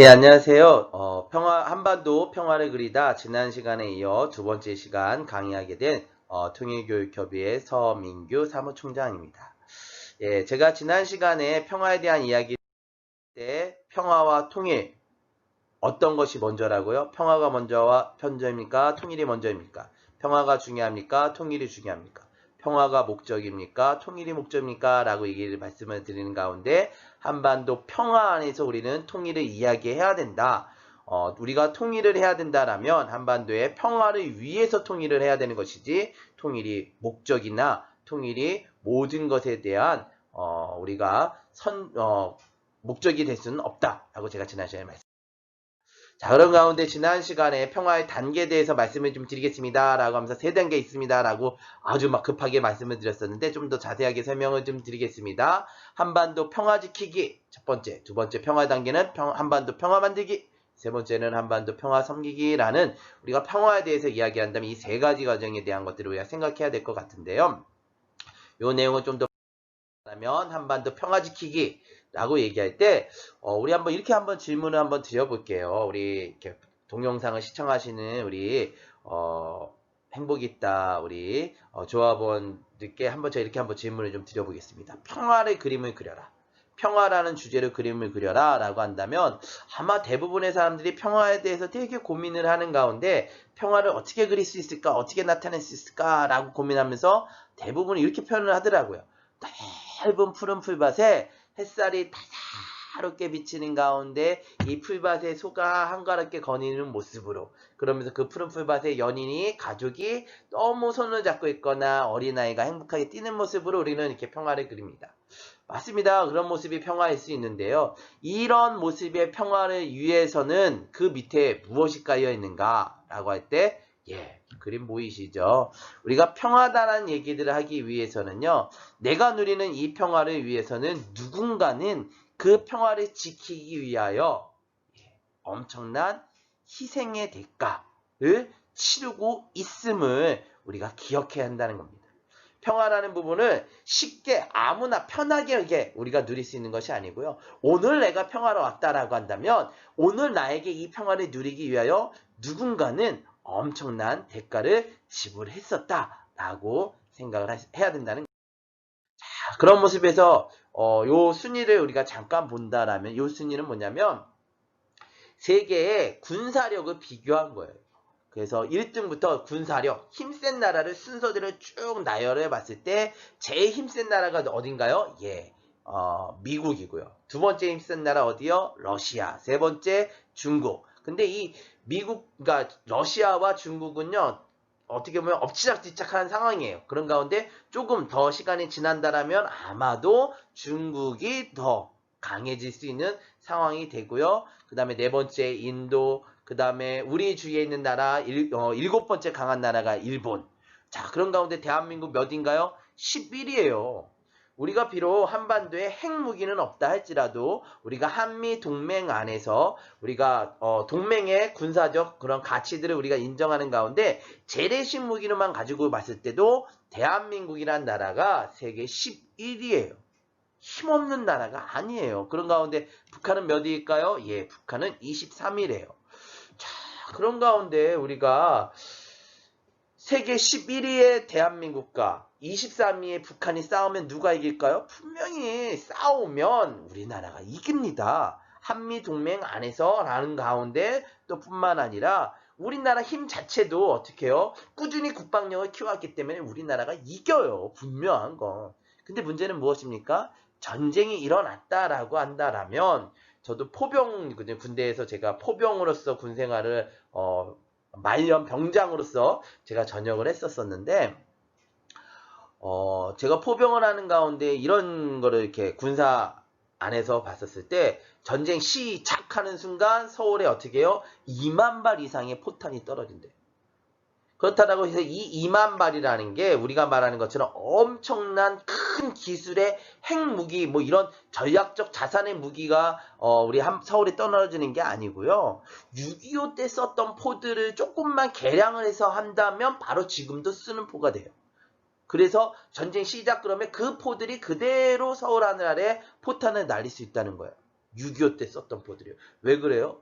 예, 안녕하세요. 어, 평화, 한반도 평화를 그리다 지난 시간에 이어 두 번째 시간 강의하게 된 어, 통일교육협의회 서민규 사무총장입니다. 예, 제가 지난 시간에 평화에 대한 이야기 때 평화와 통일 어떤 것이 먼저라고요? 평화가 먼저와 편저입니까? 통일이 먼저입니까? 평화가 중요합니까? 통일이 중요합니까? 평화가 목적입니까? 통일이 목적입니까? 라고 얘기를 말씀을 드리는 가운데 한반도 평화 안에서 우리는 통일을 이야기해야 된다. 어, 우리가 통일을 해야 된다라면 한반도의 평화를 위해서 통일을 해야 되는 것이지 통일이 목적이나 통일이 모든 것에 대한 어, 우리가 선 어, 목적이 될 수는 없다라고 제가 지난 시간에 말씀. 자, 그런 가운데 지난 시간에 평화의 단계에 대해서 말씀을 좀 드리겠습니다. 라고 하면서 세 단계 있습니다. 라고 아주 막 급하게 말씀을 드렸었는데 좀 더 자세하게 설명을 좀 드리겠습니다. 한반도 평화 지키기. 첫 번째. 두 번째 평화 단계는 평- 한반도 평화 만들기. 세 번째는 한반도 평화 섬기기라는 우리가 평화에 대해서 이야기한다면 이 세 가지 과정에 대한 것들을 우리가 생각해야 될 것 같은데요. 요 내용을 좀더 하면 한반도 평화 지키기. 라고 얘기할 때, 어, 우리 한번 이렇게 한번 질문을 한번 드려볼게요. 우리 이렇게 동영상을 시청하시는 우리, 어, 행복 있다, 우리, 어, 조합원들께 한번 제가 이렇게 한번 질문을 좀 드려보겠습니다. 평화의 그림을 그려라. 평화라는 주제로 그림을 그려라 라고 한다면 아마 대부분의 사람들이 평화에 대해서 되게 고민을 하는 가운데 평화를 어떻게 그릴 수 있을까 어떻게 나타낼 수 있을까 라고 고민하면서 대부분 이렇게 표현을 하더라고요 넓은 푸른 풀밭에 햇살이 다사롭게 비치는 가운데 이 풀밭에 소가 한가롭게 거니는 모습으로 그러면서 그 푸른 풀밭에 연인이 가족이 너무 손을 잡고 있거나 어린아이가 행복하게 뛰는 모습으로 우리는 이렇게 평화를 그립니다. 맞습니다. 그런 모습이 평화일 수 있는데요. 이런 모습의 평화를 위해서는 그 밑에 무엇이 깔려 있는가 라고 할 때 예, 그림 보이시죠? 우리가 평화다라는 얘기들을 하기 위해서는요. 내가 누리는 이 평화를 위해서는 누군가는 그 평화를 지키기 위하여 예, 엄청난 희생의 대가를 치르고 있음을 우리가 기억해야 한다는 겁니다. 평화라는 부분을 쉽게 아무나 편하게 우리가 누릴 수 있는 것이 아니고요. 오늘 내가 평화로 왔다라고 한다면 오늘 나에게 이 평화를 누리기 위하여 누군가는 엄청난 대가를 지불했었다라고 생각을 하- 해야 된다는 자, 그런 모습에서 어, 요 순위를 우리가 잠깐 본다라면 요 순위는 뭐냐면 세계의 군사력을 비교한 거예요. 그래서 1등부터 군사력, 힘센 나라를 순서대로 쭉 나열해 봤을 때 제일 힘센 나라가 어딘가요? 예, 어, 미국이고요. 두 번째 힘센 나라 어디요? 러시아. 세 번째 중국. 근데 이 미국, 그러니까 러시아와 중국은요, 어떻게 보면 엎치락뒤착하는 상황이에요. 그런 가운데 조금 더 시간이 지난다라면 아마도 중국이 더 강해질 수 있는 상황이 되고요. 그 다음에 네 번째 인도, 그 다음에 우리 주위에 있는 나라 일, 어, 일곱 번째 강한 나라가 일본. 자, 그런 가운데 대한민국 몇인가요? 11위에요. 우리가 비록 한반도에 핵무기는 없다 할지라도 우리가 한미 동맹 안에서 우리가 어, 동맹의 군사적 그런 가치들을 우리가 인정하는 가운데 재래식 무기로만 가지고 봤을 때도 대한민국이란 나라가 세계 11위에요. 힘없는 나라가 아니에요. 그런 가운데 북한은 몇 위일까요? 예, 북한은 23위래요. 자, 그런 가운데 우리가 세계 11위의 대한민국과 23위의 북한이 싸우면 누가 이길까요? 분명히 싸우면 우리나라가 이깁니다. 한미 동맹 안에서라는 가운데 또 뿐만 아니라 우리나라 힘 자체도 어떻게 해요? 꾸준히 국방력을 키워왔기 때문에 우리나라가 이겨요. 분명한 거. 근데 문제는 무엇입니까? 전쟁이 일어났다라고 한다라면 저도 포병 군대에서 제가 포병으로서 군 생활을 어, 말년 병장으로서 제가 전역을 했었었는데 어, 제가 포병을 하는 가운데 이런 거를 이렇게 군사 안에서 봤었을 때 전쟁 시작하는 순간 서울에 어떻게 해요? 2만 발 이상의 포탄이 떨어진대요. 그렇다고 해서 이 2만 발이라는 게 우리가 말하는 것처럼 엄청난 큰 기술의 핵무기 뭐 이런 전략적 자산의 무기가 어, 우리 한- 서울에 떨어지는 게 아니고요. 6.25 때 썼던 포들을 조금만 개량을 해서 한다면 바로 지금도 쓰는 포가 돼요. 그래서 전쟁 시작 그러면 그 포들이 그대로 서울 하늘 아래 포탄을 날릴 수 있다는 거예요. 6.25 때 썼던 포들이에요. 왜 그래요?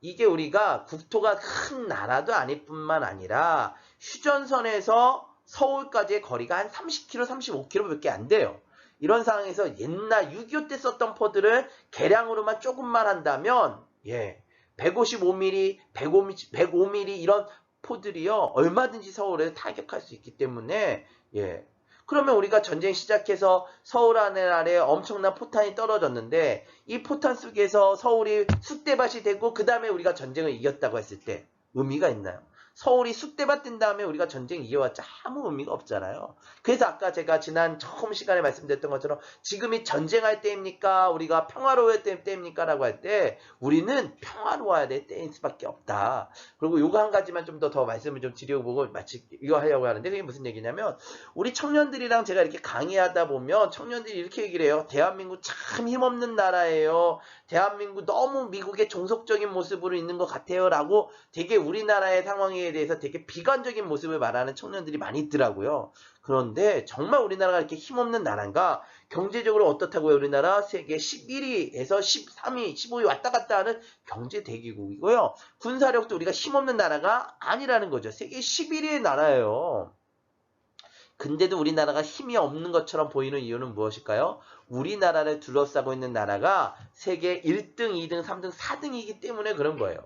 이게 우리가 국토가 큰 나라도 아닐 뿐만 아니라 휴전선에서 서울까지의 거리가 한 30km, 35km밖에 안 돼요. 이런 상황에서 옛날 6.25 때 썼던 포들을 개량으로만 조금만 한다면 예, 155mm, 105mm, 105mm 이런 포들이요 얼마든지 서울에 타격할 수 있기 때문에 예. 그러면 우리가 전쟁 시작해서 서울 하늘 아래 엄청난 포탄이 떨어졌는데 이 포탄 속에서 서울이 쑥대밭이 되고 그 다음에 우리가 전쟁을 이겼다고 했을 때 의미가 있나요? 서울이 쑥대밭 된 다음에 우리가 전쟁 이겨왔자 아무 의미가 없잖아요. 그래서 아까 제가 지난 처음 시간에 말씀드렸던 것처럼 지금이 전쟁할 때입니까? 우리가 평화로워야 될 때입니까? 라고 할 때 우리는 평화로워야 될 때일 수밖에 없다. 그리고 요거 한 가지만 좀더더 말씀을 좀 드려보고 마치 이거 하려고 하는데 그게 무슨 얘기냐면 우리 청년들이랑 제가 이렇게 강의하다 보면 청년들이 이렇게 얘기를 해요. 대한민국 참 힘없는 나라예요. 대한민국 너무 미국의 종속적인 모습으로 있는 것 같아요. 라고 되게 우리나라의 상황 에 대해서 되게 비관적인 모습을 말하는 청년들이 많이 있더라고요. 그런데 정말 우리나라가 이렇게 힘없는 나라인가? 경제적으로 어떻다고요? 우리나라 세계 11위에서 13위, 15위 왔다 갔다 하는 경제 대기국이고요. 군사력도 우리가 힘없는 나라가 아니라는 거죠. 세계 11위의 나라예요. 근데도 우리나라가 힘이 없는 것처럼 보이는 이유는 무엇일까요? 우리나라를 둘러싸고 있는 나라가 세계 1등, 2등, 3등, 4등이기 때문에 그런 거예요.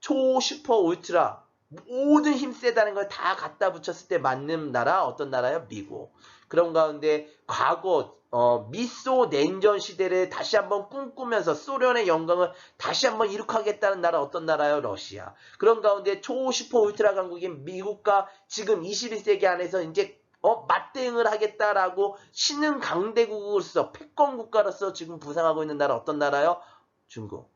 초, 슈퍼, 울트라 모든 힘 세다는 걸 다 갖다 붙였을 때 맞는 나라 어떤 나라요? 미국. 그런 가운데 과거 어, 미소 냉전 시대를 다시 한번 꿈꾸면서 소련의 영광을 다시 한번 이룩하겠다는 나라 어떤 나라요? 러시아. 그런 가운데 초 슈퍼 울트라 강국인 미국과 지금 21세기 안에서 이제 어, 맞대응을 하겠다라고 신흥 강대국으로서 패권 국가로서 지금 부상하고 있는 나라 어떤 나라요? 중국.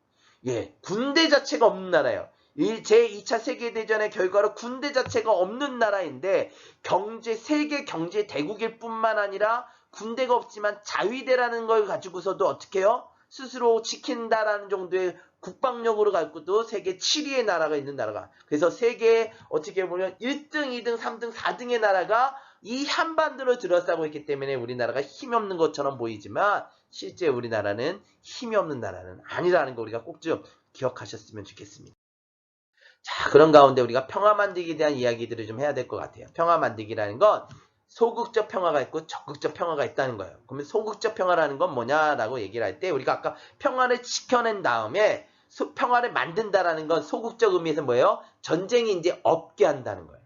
예, 군대 자체가 없는 나라예요. 제2차 세계대전의 결과로 군대 자체가 없는 나라인데 경제 세계 경제 대국일 뿐만 아니라 군대가 없지만 자위대라는 걸 가지고서도 어떻게 해요? 스스로 지킨다라는 정도의 국방력으로 갖고도 세계 7위의 나라가 있는 나라가 그래서 세계 어떻게 보면 1등, 2등, 3등, 4등의 나라가 이 한반도를 들어싸고 있기 때문에 우리나라가 힘이 없는 것처럼 보이지만 실제 우리나라는 힘이 없는 나라는 아니라는 거 우리가 꼭 좀 기억하셨으면 좋겠습니다. 자, 그런 가운데 우리가 평화 만들기에 대한 이야기들을 좀 해야 될 것 같아요. 평화 만들기라는 건 소극적 평화가 있고 적극적 평화가 있다는 거예요. 그러면 소극적 평화라는 건 뭐냐라고 얘기를 할 때 우리가 아까 평화를 지켜낸 다음에 소, 평화를 만든다라는 건 소극적 의미에서 뭐예요? 전쟁이 이제 없게 한다는 거예요.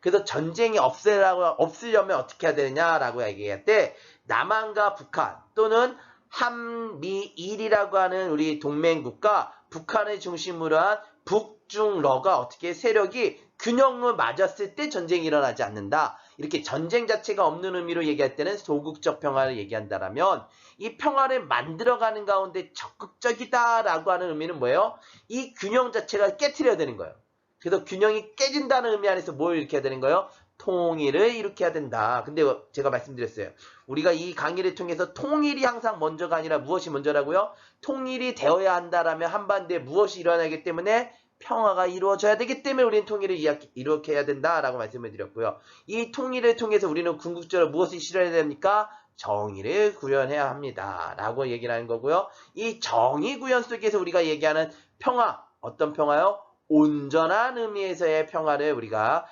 그래서 전쟁이 없애라고 없으려면 어떻게 해야 되느냐라고 얘기할 때 남한과 북한 또는 한미일이라고 하는 우리 동맹국가 북한을 중심으로 한 북 중러가 어떻게 세력이 균형을 맞았을 때 전쟁이 일어나지 않는다. 이렇게 전쟁 자체가 없는 의미로 얘기할 때는 소극적 평화를 얘기한다라면 이 평화를 만들어가는 가운데 적극적이다라고 하는 의미는 뭐예요? 이 균형 자체가 깨트려야 되는 거예요. 그래서 균형이 깨진다는 의미 안에서 뭘 일으켜야 되는 거예요? 통일을 일으켜야 된다. 근데 제가 말씀드렸어요. 우리가 이 강의를 통해서 통일이 항상 먼저가 아니라 무엇이 먼저라고요? 통일이 되어야 한다라면 한반도에 무엇이 일어나기 때문에 평화가 이루어져야 되기 때문에 우리는 통일을 이룩해야 된다라고 말씀을 드렸고요. 이 통일을 통해서 우리는 궁극적으로 무엇을 실현해야 됩니까? 정의를 구현해야 합니다. 라고 얘기를 하는 거고요. 이 정의 구현 속에서 우리가 얘기하는 평화, 어떤 평화요? 온전한 의미에서의 평화를 우리가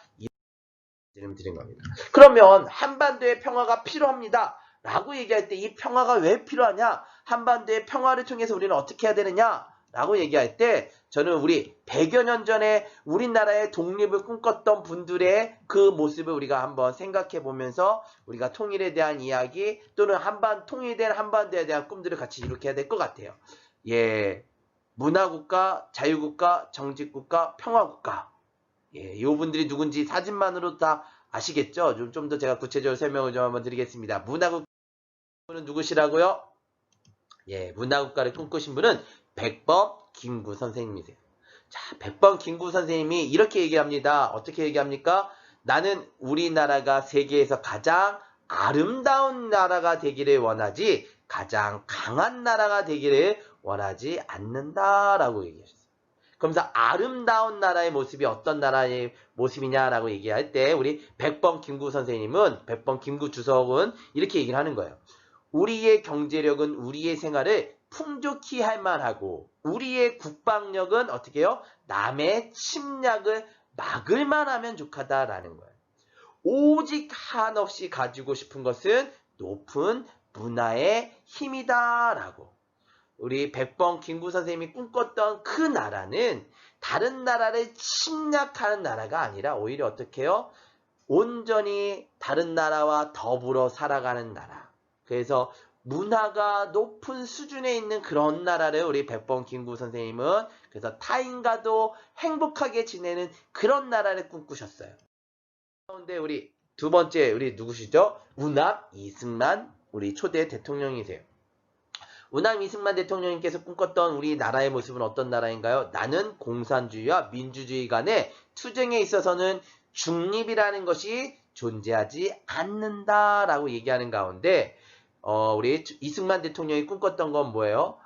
말씀 드린 겁니다. 그러면 한반도의 평화가 필요합니다. 라고 얘기할 때 이 평화가 왜 필요하냐? 한반도의 평화를 통해서 우리는 어떻게 해야 되느냐? 라고 얘기할 때 저는 우리 100여 년 전에 우리나라의 독립을 꿈꿨던 분들의 그 모습을 우리가 한번 생각해 보면서 우리가 통일에 대한 이야기 또는 한반 통일된 한반도에 대한 꿈들을 같이 이룩해야 될 것 같아요. 예. 문화국가, 자유국가, 정직국가, 평화국가. 예, 이 분들이 누군지 사진만으로 다 아시겠죠? 좀좀더 제가 구체적으로 설명을 좀 한번 드리겠습니다. 문화국가는 누구시라고요? 예, 문화국가를 꿈꾸신 분은 백범 김구 선생님이세요. 자, 백범 김구 선생님이 이렇게 얘기합니다. 어떻게 얘기합니까? 나는 우리나라가 세계에서 가장 아름다운 나라가 되기를 원하지 가장 강한 나라가 되기를 원하지 않는다라고 얘기하셨어요. 그러면서 아름다운 나라의 모습이 어떤 나라의 모습이냐라고 얘기할 때 우리 백범 김구 선생님은 백범 김구 주석은 이렇게 얘기를 하는 거예요. 우리의 경제력은 우리의 생활을 풍족히 할 만하고 우리의 국방력은 어떻게 해요? 남의 침략을 막을 만하면 족하다라는 거예요. 오직 한없이 가지고 싶은 것은 높은 문화의 힘이다라고. 우리 백범 김구 선생님이 꿈꿨던 그 나라는 다른 나라를 침략하는 나라가 아니라 오히려 어떻게 해요? 온전히 다른 나라와 더불어 살아가는 나라. 그래서 문화가 높은 수준에 있는 그런 나라를 우리 백범 김구 선생님은 그래서 타인과도 행복하게 지내는 그런 나라를 꿈꾸셨어요. 가운데 우리 두 번째 우리 누구시죠? 우남 이승만 우리 초대 대통령이세요. 우남 이승만 대통령님께서 꿈꿨던 우리 나라의 모습은 어떤 나라인가요? 나는 공산주의와 민주주의 간의 투쟁에 있어서는 중립이라는 것이 존재하지 않는다라고 얘기하는 가운데 어, 우리 이승만 대통령이 꿈꿨던 건 뭐예요?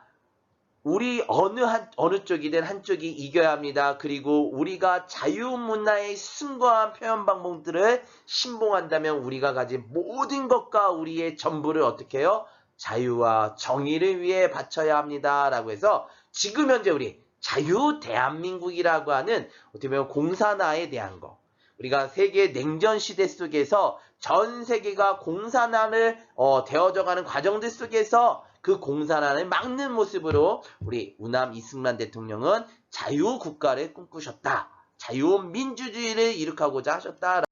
우리 어느 한 어느 쪽이든 한쪽이 이겨야 합니다. 그리고 우리가 자유문화의 숭고한 표현 방법들을 신봉한다면 우리가 가진 모든 것과 우리의 전부를 어떻게 해요? 자유와 정의를 위해 바쳐야 합니다 라고 해서 지금 현재 우리 자유 대한민국이라고 하는 어떻게 보면 공산화에 대한 거 우리가 세계 냉전 시대 속에서 전 세계가 공산화를 어, 되어져가는 과정들 속에서 그 공산화를 막는 모습으로 우리 우남 이승만 대통령은 자유 국가를 꿈꾸셨다. 자유 민주주의를 이룩하고자 하셨다.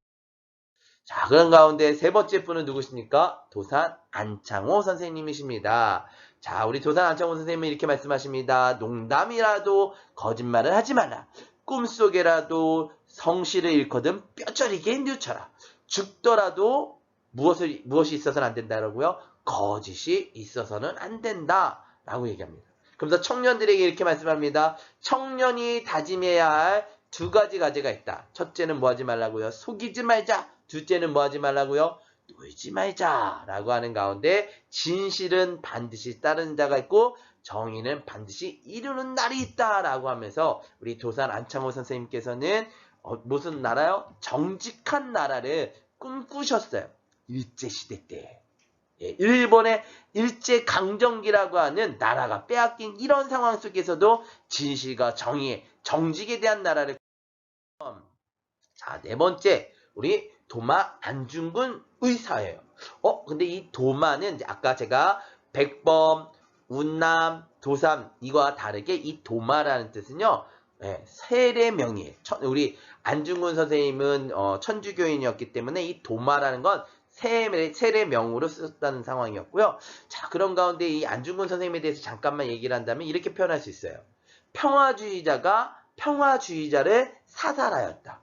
자, 그런 가운데 세 번째 분은 누구십니까? 도산 안창호 선생님이십니다. 자, 우리 도산 안창호 선생님은 이렇게 말씀하십니다. 농담이라도 거짓말을 하지 말라. 꿈속에라도 성실을 잃거든 뼈저리게 뉘쳐라. 죽더라도 무엇을, 무엇이 있어서는 안 된다라고요? 거짓이 있어서는 안 된다. 라고 얘기합니다. 그러면서 청년들에게 이렇게 말씀합니다. 청년이 다짐해야 할 두 가지 가지가 있다. 첫째는 뭐 하지 말라고요? 속이지 말자. 둘째는 뭐 하지 말라고요? 놀지 말자. 라고 하는 가운데 진실은 반드시 따르는 자가 있고 정의는 반드시 이루는 날이 있다라고 하면서 우리 도산 안창호 선생님께서는 어, 무슨 나라요? 정직한 나라를 꿈꾸셨어요. 일제시대 때. 예, 일본의 일제 강점기라고 하는 나라가 빼앗긴 이런 상황 속에서도 진실과 정의, 정직에 대한 나라를 자, 네 번째, 우리 도마 안중근 의사예요. 어, 근데 이 도마는 아까 제가 백범, 운남, 도삼 이거와 다르게 이 도마라는 뜻은요. 네, 세례명이에요. 우리 안중근 선생님은 어, 천주교인이었기 때문에 이 도마라는 건 세례, 세례명으로 썼다는 상황이었고요. 자, 그런 가운데 이 안중근 선생님에 대해서 잠깐만 얘기를 한다면 이렇게 표현할 수 있어요. 평화주의자가 평화주의자를 사살하였다.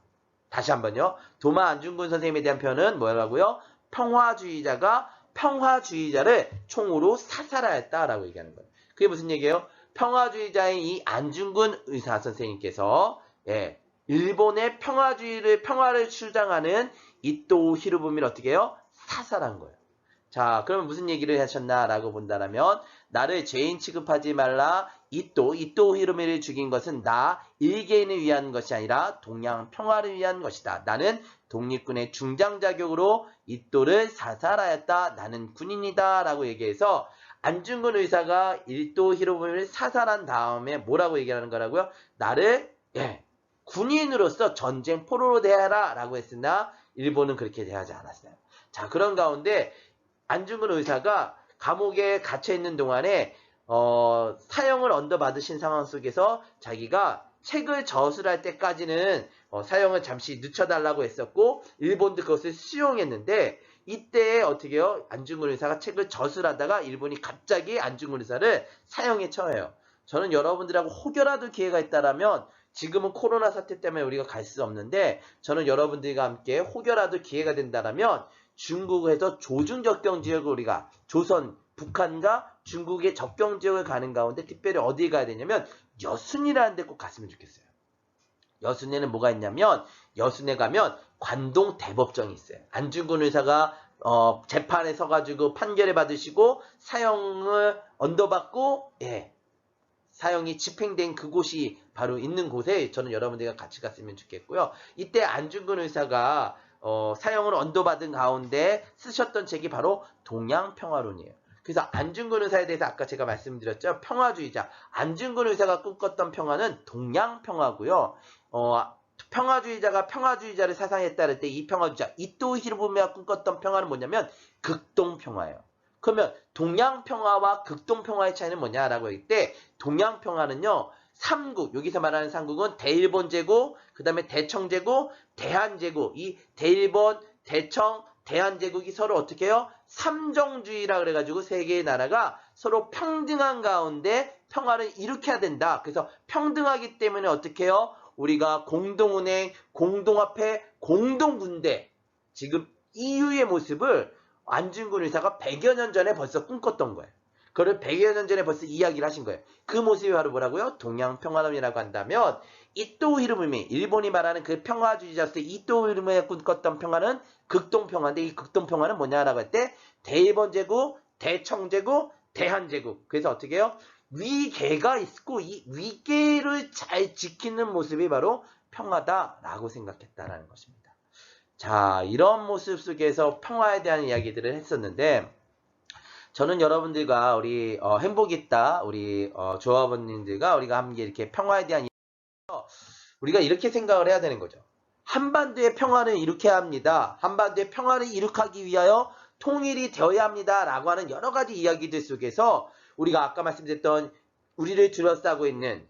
다시 한번요. 도마 안중근 선생님에 대한 표현은 뭐라고요? 평화주의자가 평화주의자를 총으로 사살하였다라고 얘기하는 거예요. 그게 무슨 얘기예요? 평화주의자인 이 안중근 의사 선생님께서 예, 일본의 평화주의를 평화를 주장하는 이토 히로부미를 어떻게 해요? 사살한 거예요. 자, 그러면 무슨 얘기를 하셨나라고 본다면 나를 죄인 취급하지 말라. 이또 이또 히로미를 죽인 것은 나 일개인을 위한 것이 아니라 동양 평화를 위한 것이다. 나는 독립군의 중장 자격으로 이또를 사살하였다. 나는 군인이다라고 얘기해서 안중근 의사가 일도 히로부미를 사살한 다음에 뭐라고 얘기하는 거라고요? 나를 예, 군인으로서 전쟁 포로로 대하라 라고 했으나 일본은 그렇게 대하지 않았어요. 자 그런 가운데 안중근 의사가 감옥에 갇혀 있는 동안에 어, 사형을 언더받으신 상황 속에서 자기가 책을 저술할 때까지는 어, 사형을 잠시 늦춰달라고 했었고 일본도 그것을 수용했는데 이때 어떻게 해요? 안중근 의사가 책을 저술하다가 일본이 갑자기 안중근 의사를 사형에 처해요. 저는 여러분들하고 혹여라도 기회가 있다라면 지금은 코로나 사태 때문에 우리가 갈 수 없는데 저는 여러분들과 함께 혹여라도 기회가 된다라면 중국에서 조중 접경 지역을 우리가 조선, 북한과 중국의 접경 지역을 가는 가운데 특별히 어디에 가야 되냐면 여순이라는 데 꼭 갔으면 좋겠어요. 여순에는 뭐가 있냐면 여순에 가면 관동 대법정이 있어요. 안중근 의사가 어, 재판에 서가지고 판결을 받으시고 사형을 언더받고 예, 사형이 집행된 그곳이 바로 있는 곳에 저는 여러분들과 같이 갔으면 좋겠고요. 이때 안중근 의사가 어, 사형을 언도받은 가운데 쓰셨던 책이 바로 동양평화론이에요. 그래서 안중근 의사에 대해서 아까 제가 말씀드렸죠. 평화주의자. 안중근 의사가 꿈꿨던 평화는 동양평화고요. 어, 평화주의자가 평화주의자를 사상에 따를 때 이 평화주의자 이토 히로부미가 꿈꿨던 평화는 뭐냐면 극동평화예요. 그러면 동양평화와 극동평화의 차이는 뭐냐라고 할 때 동양평화는요. 삼국 여기서 말하는 삼국은 대일본 제국, 그 다음에 대청 제국, 대한 제국 이 대일본, 대청, 대한 제국이 서로 어떻게 해요? 삼정주의라 그래가지고 세 개의 나라가 서로 평등한 가운데 평화를 일으켜야 된다. 그래서 평등하기 때문에 어떻게 해요? 우리가 공동은행, 공동화폐, 공동군대 지금 EU의 모습을 안중근 의사가 100여 년 전에 벌써 꿈꿨던 거예요. 그걸 100여 년 전에 벌써 이야기를 하신 거예요. 그 모습이 바로 뭐라고요? 동양평화론이라고 한다면 이토 히로부미, 일본이 말하는 그 평화주의자로서 이토 히로부미가 꿈꿨던 평화는 극동평화인데 이 극동평화는 뭐냐라고 할 때 대일본 제국, 대청제국, 대한제국. 그래서 어떻게 해요? 위계가 있고 이 위계를 잘 지키는 모습이 바로 평화다라고 생각했다라는 것입니다. 자, 이런 모습 속에서 평화에 대한 이야기들을 했었는데 저는 여러분들과 우리 어, 행복 있다 우리 어, 조합원님들과 우리가 함께 이렇게 평화에 대한 이야기에서 우리가 이렇게 생각을 해야 되는 거죠. 한반도의 평화를 일으켜야 합니다. 한반도의 평화를 일으키기 위하여 통일이 되어야 합니다. 라고 하는 여러 가지 이야기들 속에서 우리가 아까 말씀드렸던 우리를 둘러싸고 있는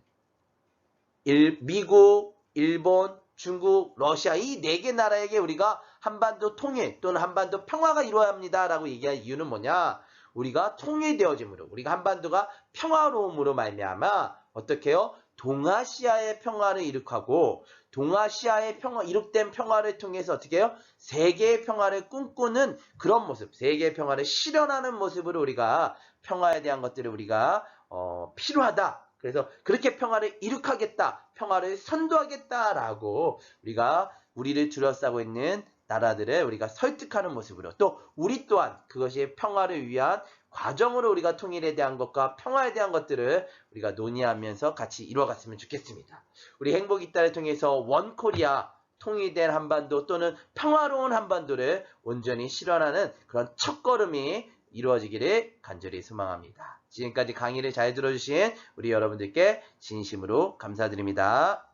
일, 미국, 일본, 중국, 러시아 이 네 개 나라에게 우리가 한반도 통일 또는 한반도 평화가 이루어야 합니다라고 얘기할 이유는 뭐냐? 우리가 통일되어짐으로 우리가 한반도가 평화로움으로 말미암아 어떻게 해요? 동아시아의 평화를 이룩하고 동아시아의 평화 이룩된 평화를 통해서 어떻게 해요? 세계의 평화를 꿈꾸는 그런 모습, 세계의 평화를 실현하는 모습으로 우리가 평화에 대한 것들을 우리가 어, 필요하다. 그래서 그렇게 평화를 이룩하겠다, 평화를 선도하겠다라고 우리가 우리를 둘러싸고 있는 나라들을 우리가 설득하는 모습으로 또 우리 또한 그것이 평화를 위한 과정으로 우리가 통일에 대한 것과 평화에 대한 것들을 우리가 논의하면서 같이 이루어갔으면 좋겠습니다. 우리 행복 이달을 통해서 원 코리아 통일된 한반도 또는 평화로운 한반도를 온전히 실현하는 그런 첫걸음이 이루어지기를 간절히 소망합니다. 지금까지 강의를 잘 들어주신 우리 여러분들께 진심으로 감사드립니다.